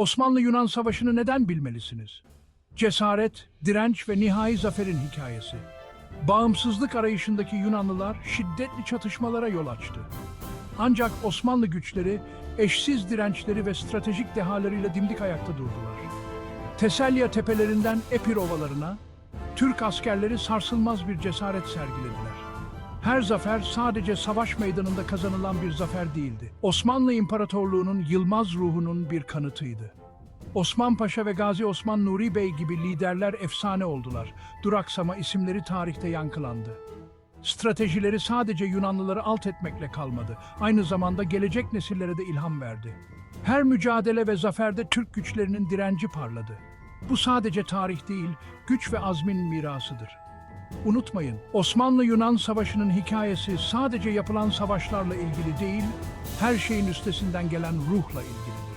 Osmanlı-Yunan Savaşı'nı neden bilmelisiniz? Cesaret, direnç ve nihai zaferin hikayesi. Bağımsızlık arayışındaki Yunanlılar şiddetli çatışmalara yol açtı. Ancak Osmanlı güçleri eşsiz dirençleri ve stratejik dehalarıyla dimdik ayakta durdular. Teselya tepelerinden Epir ovalarına Türk askerleri sarsılmaz bir cesaret sergilediler. Her zafer sadece savaş meydanında kazanılan bir zafer değildi. Osmanlı İmparatorluğu'nun yılmaz ruhunun bir kanıtıydı. Osman Paşa ve Gazi Osman Nuri Bey gibi liderler efsane oldular. Duraksama isimleri tarihte yankılandı. Stratejileri sadece Yunanlıları alt etmekle kalmadı. Aynı zamanda gelecek nesillere de ilham verdi. Her mücadele ve zaferde Türk güçlerinin direnci parladı. Bu sadece tarih değil, güç ve azmin mirasıdır. Unutmayın, Osmanlı-Yunan Savaşı'nın hikayesi sadece yapılan savaşlarla ilgili değil, her şeyin üstesinden gelen ruhla ilgilidir.